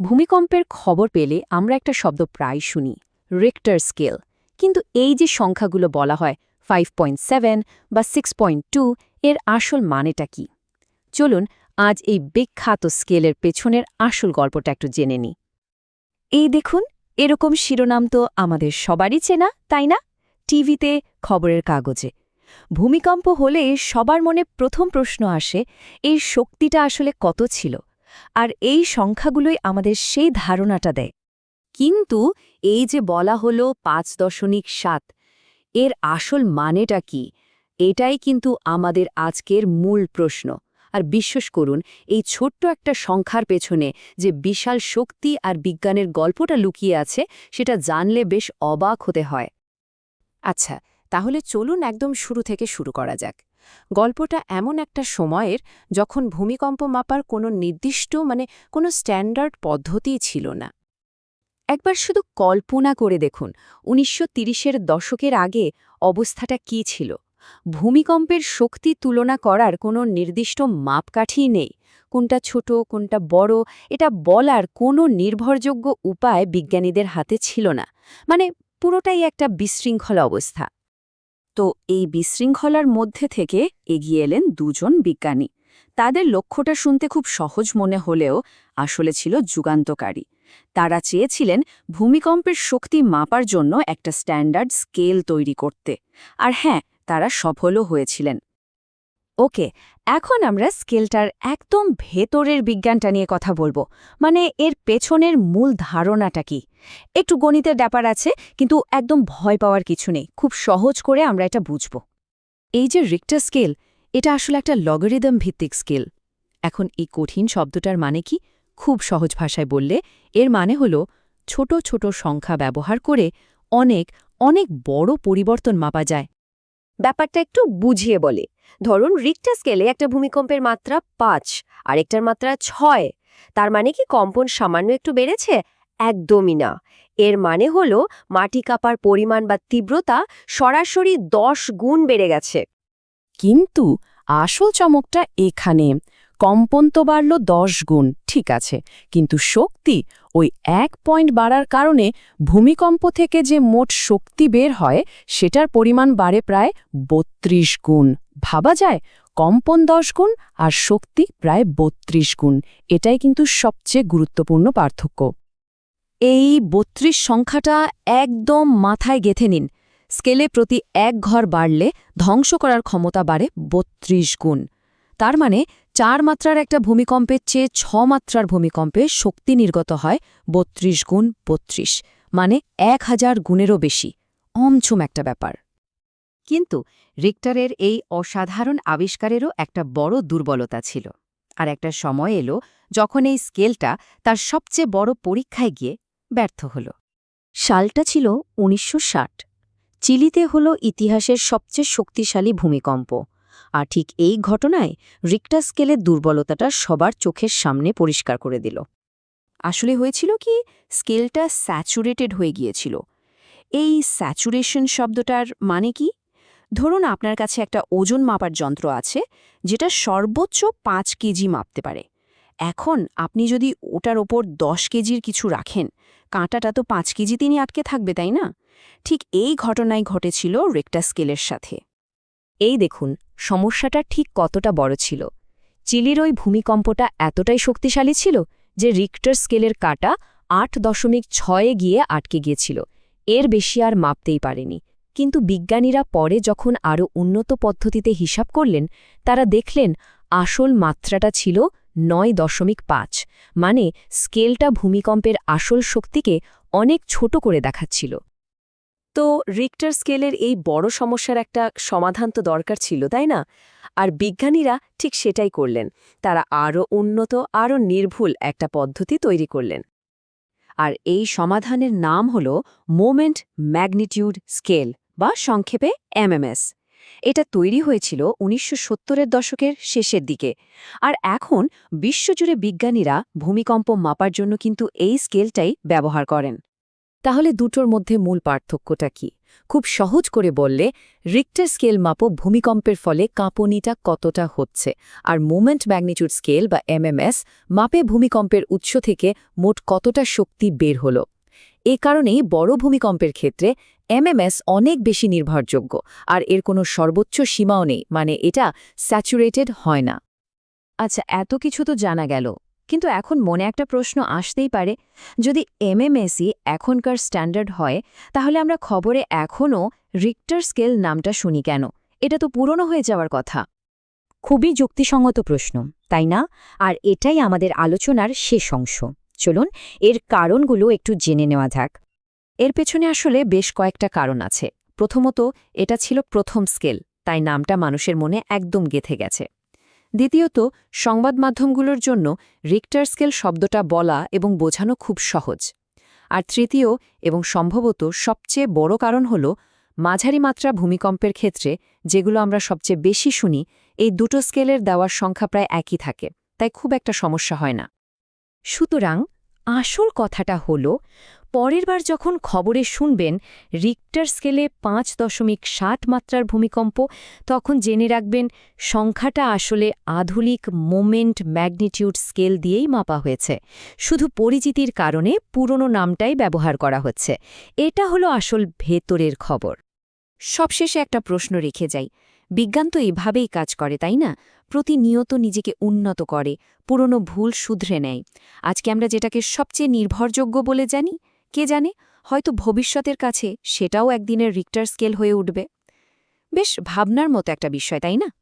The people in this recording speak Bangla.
ভূমিকম্পের খবর পেলে আমরা একটা শব্দ প্রায় শুনি রিক্টার স্কেল কিন্তু এই যে সংখ্যাগুলো বলা হয় ফাইভ বা সিক্স এর আসল মানেটা কি? চলুন আজ এই বিখ্যাত স্কেলের পেছনের আসল গল্পটা একটু জেনে নিই। এই দেখুন, এরকম শিরোনাম তো আমাদের সবারই চেনা, তাই না? টিভিতে, খবরের কাগজে। ভূমিকম্প হলে সবার মনে প্রথম প্রশ্ন আসে এই শক্তিটা আসলে কত ছিল? আর এই সংখ্যাগুলোই আমাদের সেই ধারণাটা দেয়। কিন্তু এই যে বলা হলো পাঁচ দশমিক সাত, এর আসল মানেটা কি? এটাই কিন্তু আমাদের আজকের মূল প্রশ্ন। আর বিশ্বাস করুন, এই ছোট্ট একটা সংখ্যার পেছনে যে বিশাল শক্তি আর বিজ্ঞানের গল্পটা লুকিয়ে আছে, সেটা জানলে বেশ অবাক হতে হয়। আচ্ছা তাহলে চলুন একদম শুরু থেকে শুরু করা যাক। গল্পটা এমন একটা সময়ের যখন ভূমিকম্প মাপার কোনো নির্দিষ্ট মানে কোনো স্ট্যান্ডার্ড পদ্ধতিই ছিল না। একবার শুধু কল্পনা করে দেখুন, উনিশশো তিরিশের দশকের আগে অবস্থাটা কি ছিল? ভূমিকম্পের শক্তি তুলনা করার কোনো নির্দিষ্ট মাপকাঠি নেই। কোনটা ছোট, কোনটা বড়, এটা বলার কোনো নির্ভরযোগ্য উপায় বিজ্ঞানীদের হাতে ছিল না। মানে পুরোটাই একটা বিশৃঙ্খলা অবস্থা। তো এই বিশৃঙ্খলার মধ্যে থেকে এগিয়ে এলেন দুজন বিজ্ঞানী। তাদের লক্ষ্যটা শুনতে খুব সহজ মনে হলেও আসলে ছিল যুগান্তকারী। তারা চেয়েছিলেন ভূমিকম্পের শক্তি মাপার জন্য একটা স্ট্যান্ডার্ড স্কেল তৈরি করতে। আর হ্যাঁ তারা সফলও হয়েছিলেন। ওকে এখন আমরা স্কেলটার একদম ভেতরের বিজ্ঞানটা নিয়ে কথা বলব। মানে এর পেছনের মূল ধারণাটা কি? একটু গণিতের ব্যাপার আছে, কিন্তু একদম ভয় পাওয়ার কিছু নেই। খুব সহজ করে আমরা এটা বুঝব। এই যে রিক্টার স্কেল এটা আসলে একটা লগারিদম ভিত্তিক স্কেল এখন এই কঠিন শব্দটার মানে কি? খুব সহজ ভাষায় বললে, এর মানে হল ছোট ছোট সংখ্যা ব্যবহার করে অনেক অনেক বড় পরিবর্তন মাপা যায়। ব্যাপারটা একটু বুঝিয়ে বলে। ধরুন রিক্টার স্কেলে একটা ভূমিকম্পের মাত্রা পাঁচ আর একটার মাত্রা ছয়। তার মানে কি কম্পন সামান্য একটু বেড়েছে? একদমই না। এর মানে হল মাটি কাপার পরিমাণ বা তীব্রতা সরাসরি দশ গুণ বেড়ে গেছে। কিন্তু আসল চমকটা এখানে। কম্পন তো বাড়ল দশ গুণ, ঠিক আছে। কিন্তু শক্তি ওই এক পয়েন্ট বাড়ার কারণে ভূমিকম্প থেকে যে মোট শক্তি বের হয়, সেটার পরিমাণ বাড়ে প্রায় বত্রিশ গুণ। ভাবা যায়, কম্পন দশ গুণ আর শক্তি প্রায় বত্রিশ গুণ। এটাই কিন্তু সবচেয়ে গুরুত্বপূর্ণ পার্থক্য। এই বত্রিশ সংখ্যাটা একদম মাথায় গেথে নিন। স্কেলে প্রতি এক ঘর বাড়লে ধ্বংস করার ক্ষমতা বাড়ে বত্রিশ গুণ। তার মানে চার মাত্রার একটা ভূমিকম্পের চেয়ে ছ মাত্রার ভূমিকম্পে শক্তি নির্গত হয় বত্রিশ গুণ বত্রিশ। মানে এক হাজার গুণেরও বেশি। অমছুম একটা ব্যাপার। কিন্তু রিক্টারের এই অসাধারণ আবিষ্কারেরও একটা বড় দুর্বলতা ছিল। আর একটা সময় এলো যখন এই স্কেলটা তার সবচেয়ে বড় পরীক্ষায় গিয়ে ব্যর্থ হল। সালটা ছিল উনিশশো ষাট। চিলিতে হল ইতিহাসের সবচেয়ে শক্তিশালী ভূমিকম্প। আর ঠিক এই ঘটনায় রিক্টার স্কেলের দুর্বলতাটা সবার চোখের সামনে পরিষ্কার করে দিল। আসলে হয়েছিল কি, স্কেলটা স্যাচুরেটেড হয়ে গিয়েছিল। এই স্যাচুরেশন শব্দটার মানে কি? ধরুন আপনার কাছে একটা ওজন মাপার যন্ত্র আছে, যেটা সর্বোচ্চ পাঁচ কেজি মাপতে পারে। এখন আপনি যদি ওটার ওপর দশ কেজির কিছু রাখেন, কাঁটাটা তো পাঁচ কেজি তিনি আটকে থাকবে, তাই না? ঠিক এই ঘটনাই ঘটেছিল রেক্টা স্কেলের সাথে। এই দেখুন, সমস্যাটা ঠিক কতটা বড় ছিল। চিলির ওই ভূমিকম্পটা এতটাই শক্তিশালী ছিল যে রিক্টার স্কেলের কাটা আট দশমিক ছয়ে গিয়ে আটকে গিয়েছিল। এর বেশি আর মাপতেই পারেনি। কিন্তু বিজ্ঞানীরা পরে যখন আরও উন্নত পদ্ধতিতে হিসাব করলেন, তারা দেখলেন আসল মাত্রাটা ছিল নয় দশমিক পাঁচ। মানে স্কেলটা ভূমিকম্পের আসল শক্তিকে অনেক ছোট করে দেখাচ্ছিল। তো রিক্টার স্কেলের এই বড় সমস্যার একটা সমাধান তো দরকার ছিল, তাই না? আর বিজ্ঞানীরা ঠিক সেটাই করলেন। তারা আরও উন্নত, আরও নির্ভুল একটা পদ্ধতি তৈরি করলেন। আর এই সমাধানের নাম হল মোমেন্ট ম্যাগনিটিউড স্কেল। বা সংক্ষেপে এমএমএস। এটা তৈরি হয়েছিল উনিশশো সত্তরের দশকের শেষের দিকে। আর এখন বিশ্বজুড়ে বিজ্ঞানীরা ভূমিকম্প মাপার জন্য কিন্তু এই স্কেলটাই ব্যবহার করেন। তাহলে দুটোর মধ্যে মূল পার্থক্যটা কি? খুব সহজ করে বললে, রিক্টার স্কেল মাপো ভূমিকম্পের ফলে কাঁপনিটা কতটা হচ্ছে, আর মোমেন্ট ম্যাগনিটিউড স্কেল বা এমএমএস মাপে ভূমিকম্পের উৎস থেকে মোট কতটা শক্তি বের হলো। এ কারণেই বড় ভূমিকম্পের ক্ষেত্রে এমএমএস অনেক বেশি নির্ভরযোগ্য, আর এর কোনো সর্বোচ্চ সীমাও নেই মানে এটা স্যাচুরেটেড হয় না। আচ্ছা এত কিছু তো জানা গেল, কিন্তু এখন মনে একটা প্রশ্ন আসতেই পারে, যদি এমএমএসই এখনকার স্ট্যান্ডার্ড হয়, তাহলে আমরা খবরে এখনও রিক্টার স্কেল নামটা শুনি কেন? এটা তো পুরনো হয়ে যাওয়ার কথা। খুবই যুক্তিসঙ্গত প্রশ্ন, তাই না? আর এটাই আমাদের আলোচনার শেষ অংশ। চলুন, এর কারণগুলো একটু জেনে নেওয়া যাক। এর পেছনে আসলে বেশ কয়েকটা কারণ আছে। প্রথমত, এটা ছিল প্রথম স্কেল, তাই নামটা মানুষের মনে একদম গেথে গেছে। দ্বিতীয়ত, সংবাদ মাধ্যমগুলোর জন্য রিক্টার স্কেল শব্দটা বলা এবং বোঝানো খুব সহজ। আর তৃতীয়, এবং সম্ভবত সবচেয়ে বড় কারণ হল, মাঝারি মাত্রা ভূমিকম্পের ক্ষেত্রে, যেগুলো আমরা সবচেয়ে বেশি শুনি, এই দুটো স্কেলের দেওয়ার সংখ্যা প্রায় একই থাকে, তাই খুব একটা সমস্যা হয় না। সুতরাং আসল কথাটা হল, পরের বার যখন খবরে শুনবেন রিক্টার স্কেলে পাঁচ দশমিক ষাট মাত্রার ভূমিকম্প, তখন জেনে রাখবেন সংখ্যাটা আসলে আধুনিক মোমেন্ট ম্যাগনিটিউড স্কেল দিয়েই মাপা হয়েছে। শুধু পরিচিতির কারণে পুরনো নামটাই ব্যবহার করা হচ্ছে। এটা হলো আসল ভেতরের খবর। সবশেষে একটা প্রশ্ন রেখে যাই। বিজ্ঞান তো এভাবেই কাজ করে, তাই না? প্রতিনিয়ত নিজেকে উন্নত করে, পুরনো ভুল শুধরে নেয়। আজকে আমরা যেটাকে সবচেয়ে নির্ভরযোগ্য বলে জানি, কে জানে? হয়তো ভবিষ্যতের কাছে সেটাও একদিনের রিক্টার স্কেল হয়ে উঠবে। বেশ, ভাবনার মতো একটা বিষয়, তাই না?